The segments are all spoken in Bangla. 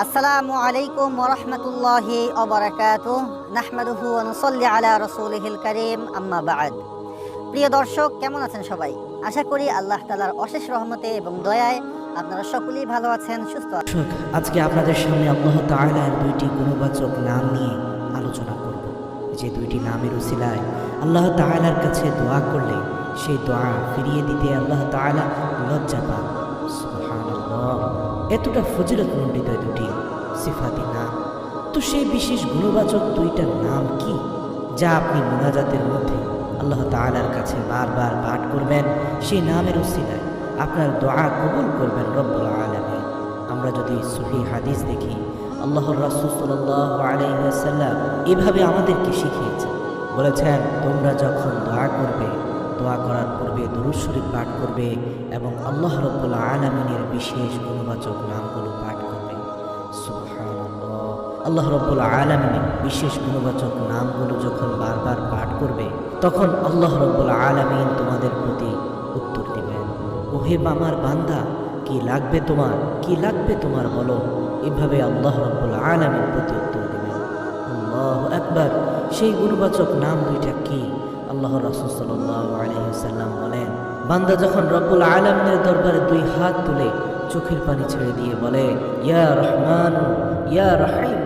আসসালামু আলাইকুম ওরহমতুল্লাহি ওবরাকাত নাহমাদুহু ওয়া নুসাল্লি আলা রাসূলিহিল কারীম, আম্মা প্রিয় দর্শক, কেমন আছেন সবাই? আশা করি আল্লাহ তালার অশেষ রহমতে এবং দয়ায় আপনারা সকলেই ভালো আছেন, সুস্থ আছেন। আজকে আপনাদের সামনে আল্লাহ তাআলার দুইটি গুণবাচক নাম নিয়ে আলোচনা করব। যে দুইটি নামের উসিলায় আল্লাহ তাআলার কাছে দোয়া করলে সেই দোয়া ফিরিয়ে দিতে আল্লাহ তাআলা লজ্জা পান। সুবহানাল্লাহ। এতটা ফজিলতমণ্ডিত এই দুটি সিফাতি নাম তো সেই বিশেষ গুণবাচক দুইটার নাম কি, যা আপনি মোনাজাতের মধ্যে আল্লাহ তাআলার কাছে বারবার পাঠ করবেন? সেই নামের উসিলায় আপনার দোয়া কবুল করবেন রব্বুল আলামিন। আমরা যদি সহি হাদিস দেখি, আল্লাহর রাসূল সাল্লাল্লাহু আলাইহি ওয়াসাল্লাম এভাবে আমাদেরকে শিখিয়েছেন। বলেছেন, তোমরা যখন দোয়া করবে দোয়া করার পূর্বে দুরূদ শরীফ পাঠ করবে এবং আল্লাহ রব্বুল আলামিনের বিশেষ গুণবাচক নামগুলো পাঠ করবে। আল্লাহ রব্বুল আলামিনের বিশেষ গুণবাচক নামগুলো যখন বারবার পাঠ করবে, তখন আল্লাহ রব্বুল আলামিন তোমাদের প্রতি উত্তর দিবেন। ওহে আমার বান্দা, কি লাগবে তোমার? কি লাগবে তোমার বলো? এভাবে আল্লাহ রব্বুল আলামিন প্রতি উত্তর দিবেন। আল্লাহ একবার সেই গুণবাচক নাম দুইটা কি? আল্লাহ রাসূল সাল্লাল্লাহু আলাইহি ওয়াসাল্লাম বলেন, বান্দা যখন রব্বুল আলামিনের দরবারে দুই হাত তুলে চোখের পানি ছেড়ে দিয়ে বলে, ইয়া রহমান, ইয়া রহিম,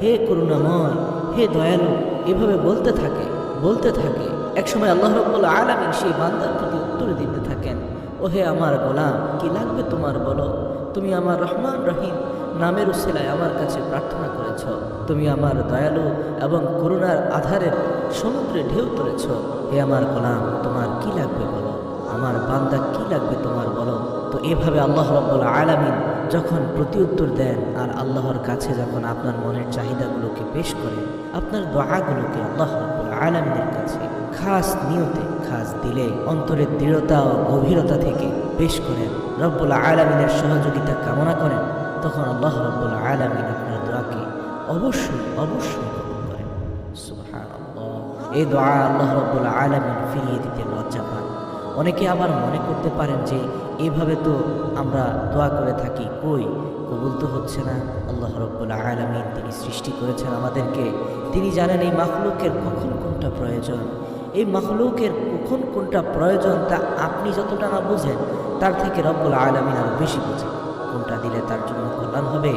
হে করুণাময়, হে দয়ালু, এভাবে বলতে থাকে বলতে থাকে। একসময় আল্লাহ রব্বুল আলামিন সেই বান্দার প্রতি উত্তর দিতে থাকেন, ওহে আমার গোলাম, কি লাগবে তোমার বলো? তুমি আমার রহমান, রহিম নামের উসিলায় আমার কাছে প্রার্থনা করেছ। তুমি আমার দয়ালু এবং করুণার আধারের সমুদ্রে ঢেউ তুলেছ। হে আমার গোলাম, তোমার কি লাগবে বলো? আমার বান্দা কি লাগবে তোমার বলো? তো এভাবে আল্লাহ রব্বুল আলামিন যখন প্রতি উত্তর দেন আর আল্লাহর কাছে যখন আপনার মনের চাহিদাগুলোকে পেশ করেন, আপনার দোয়াগুলোকে আল্লাহ রব্বুল আলামিনের কাছে খাস নিয়তে খাস দিলে অন্তরের দৃঢ়তা ও গভীরতা থেকে পেশ করেন, রব্বুল আলামিনের সহযোগিতা কামনা করেন, তখন আল্লাহ রব্বুল আলামিন আপনার দোয়াকে অবশ্যই অবশ্যই এই দোয়া আল্লাহ রব্বুল আলামিন ফিরিয়ে দিতে লজ্জা পান। অনেকে আবার মনে করতে পারেন যে, এভাবে তো আমরা দোয়া করে থাকি, কই? কবুল তো হচ্ছে না। আল্লাহ রব্বুল আলামিন তিনি সৃষ্টি করেছেন আমাদেরকে। তিনি জানেন এই মাখলুকের কখন কোনটা প্রয়োজন। এই মাখলুকের কখন কোনটা প্রয়োজন তা আপনি যতটা না বুঝেন, তার থেকে রব্বুল আলামিন আরও বেশি বুঝেন। কোনটা দিলে তার জন্য কল্যাণ হবে?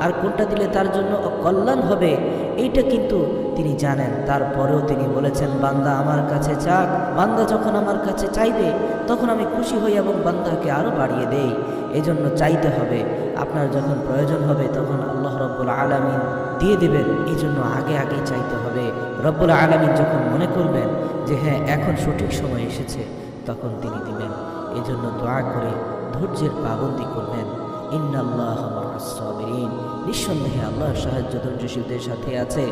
আর কোনটা দিলে তার জন্য অকল্যাণ হবে? এইটা কিন্তু তিনি জানেন। তারপরেও তিনি বলেছেন, বান্দা আমার কাছে চাক। বান্দা যখন আমার কাছে চাইবে, তখন আমি খুশি হই এবং বান্দাকে আরও বাড়িয়ে দেই। এজন্য চাইতে হবে। আপনার যখন প্রয়োজন হবে, তখন আল্লাহ রব্বুল আলামিন দিয়ে দেবেন। এই জন্য আগে আগে চাইতে হবে। রব্বুল আলামিন যখন মনে করবেন যে হ্যাঁ এখন সঠিক সময় এসেছে, তখন তিনি দিবেন। এজন্য দোয়া করে ধৈর্যের পাবন্দি করবেন। নিঃসন্দেহে আল্লাহ সাহায্য ধৈর্যশীলদের সাথে আছে।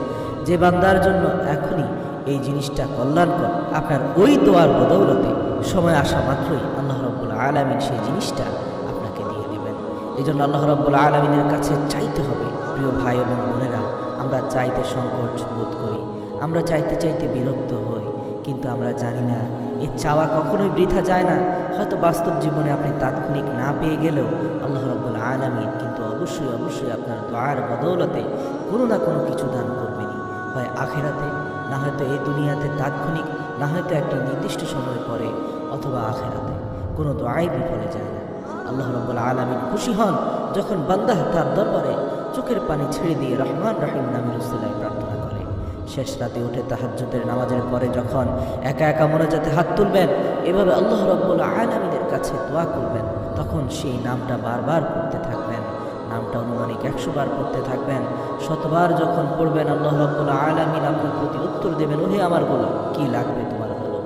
যে বান্দার জন্য এখনই এই জিনিসটা কল্যাণকর, আপনার ওই দোয়ার বদৌলতে সময় আসা মাত্রই আল্লাহ রব্বুল আলমিন সেই জিনিসটা আপনাকে দিয়ে দেবেন। এই জন্য আল্লাহ রব্বুল আলমিনের কাছে চাইতে হবে, প্রিয় ভাই এবং বোনেরা, আমরা চাইতে সংকট বোধ করি। আমরা চাইতে চাইতে বিরক্ত হই। কিন্তু আমরা জানি না। এই চাওয়া কখনোই বৃথা যায় না। হয়তো বাস্তব জীবনে আপনি তাৎক্ষণিক না পেয়ে গেলেও আল্লাহ রব্বুল আলমিন কিন্তু অবশ্যই অবশ্যই আপনার দোয়ার বদৌলতে কোনো না কোনো কিছু দান করবেনি হয় আখেরাতে, না হয়তো এই দুনিয়াতে তাৎক্ষণিক, না হয়তো একটি নির্দিষ্ট সময় পরে, অথবা আখেরাতে। কোনো দোয়াই বিফলে যায় না। আল্লাহ রব্বুল আলমিন খুশি হন যখন বান্দাহ তার দরবারে চোখের পানি ছেড়ে দিয়ে রহমান রাহিম নামের উসিলায় প্রার্থনা শেষ রাতে উঠে তাহাজ্জুদের নামাজের পরে যখন একা একা মনে যাতে হাত তুলবেন, এভাবে আল্লাহ রব্বুল আলমিনের কাছে দোয়া করবেন, তখন সেই নামটা বারবার পড়তে থাকবেন। নামটা অনুমানিক একশো বার পড়তে থাকবেন। শতবার যখন পড়বেন, আল্লাহ রব্বুল আলমিন আপনার প্রতি উত্তর দেবেন, ওহে আমার বলো কি লাগবে তোমার বলো?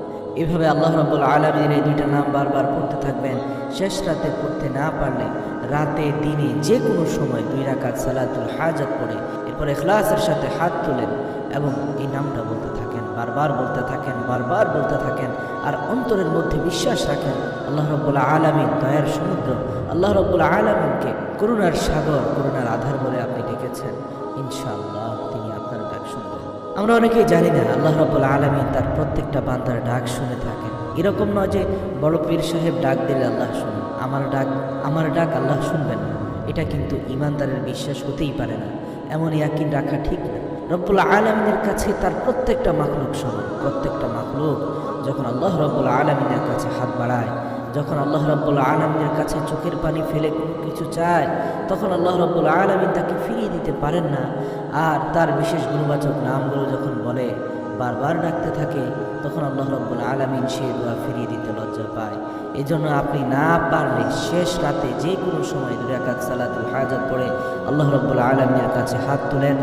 এভাবে আল্লাহ রব্বুল আলমিনের এই দুইটা নাম বারবার পড়তে থাকবেন। শেষ রাতে পড়তে না পারলে রাতে, দিনে যে কোনো সময় দুই রাকাত সালাতুল হাজাত পড়ে, এরপর এখলাসের সাথে হাত তোলেন। এবং এই নামটা বলতে থাকেন, বারবার বলতে থাকেন, বারবার বলতে থাকেন, আর অন্তরের মধ্যে বিশ্বাস রাখেন, আল্লাহ রব্বুল আলমিন, দয়ার সমুদ্র। আল্লাহ রব্বুল আলমিনকে করুণার সাগর, করুণার আধার বলে আপনি ডেকেছেন। ইনশাআল্লাহ তিনি আপনার ডাক শুনবেন। আমরা অনেকেই জানি না, আল্লাহ রব্বুল আলমিন তার প্রত্যেকটা বান্দার ডাক শুনে থাকেন। এরকম নয় যে বড় পীর সাহেব ডাক দিলে আল্লাহ শুনুন, আমার ডাক আমার ডাক আল্লাহ শুনবেন না। এটা কিন্তু ইমানদারের বিশ্বাস হতেই পারে না। এমন ইয়াকিন রাখা ঠিক না। রব্বুল আলমিনের কাছে তার প্রত্যেকটা মাকলুক সমান প্রত্যেকটা মাকলুক যখন আল্লাহ রব্বুল আলমিনের কাছে হাত বাড়ায়, যখন আল্লাহ রব্বুল আলমিনের কাছে চোখের পানি ফেলে কোনো কিছু চায়, তখন আল্লাহ রব্বুল আলমিন তাকে ফিরিয়ে দিতে পারেন না। আর তার বিশেষ গুণবাচক নামগুলো যখন বলে, বারবার ডাকতে থাকে তখন আল্লাহ রব্বুল আলমিন সে দোয়া ফিরিয়ে দিতে লজ্জা পায়। এই জন্য আপনি না পারলে শেষ রাতে যে কোনো সময় দুরাকাত সালাতুল হাজাত পড়ে আল্লাহ রব্বুল আলমিনের কাছে হাত তুলেন।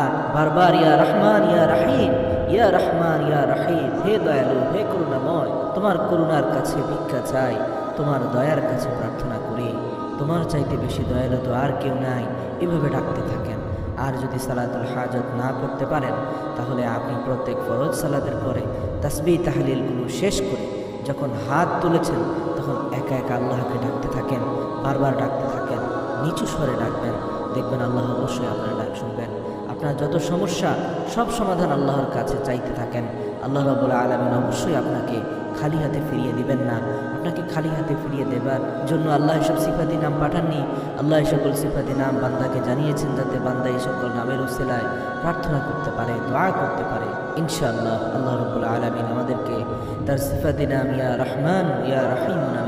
আর বারবার, ইয়া রহমান, ইয়া রাহিম, ইয়া রহমান, ইয়া রাহিম, হে দয়ালু, হে করুণাময়, তোমার করুণার কাছে ভিক্ষা চাই, তোমার দয়ার কাছে প্রার্থনা করি। তোমার চাইতে বেশি দয়ালু তো আর কেউ নাই। এভাবে ডাকতে থাকেন। আর যদি সালাতুল হাজত না করতে পারেন, তাহলে আপনি প্রত্যেক ফরজ সালাতের পরে তাসবি তাহলিলগুলো শেষ করে যখন হাত তুলেছেন, তখন একা একা আল্লাহকে ডাকতে থাকেন, বারবার ডাকতে থাকেন, নিচু স্বরে ডাকবেন। দেখবেন আল্লাহ অবশ্যই আপনার ডাক শুনবেন। আপনার যত সমস্যা, সব সমাধান আল্লাহর কাছে চাইতে থাকেন। আল্লাহ রবুল্লা আলমিন অবশ্যই আপনাকে খালি হাতে ফিরিয়ে দিবেন না। আপনাকে খালি হাতে ফিরিয়ে দেবার জন্য আল্লাহ এসব সিফাতি নাম পাঠাননি। আল্লাহ সকল সিফাতি নাম বান্দাকে জানিয়েছেন যাতে বান্দা এই সকল নামের উসেলায় প্রার্থনা করতে পারে, দোয়া করতে পারে। ইনশাআল্লাহ, আল্লাহ রবুল্লা আলমিন আমাদেরকে তার সিফাতি নাম, ইয়া রহমান, ইয়া রাহিম নামে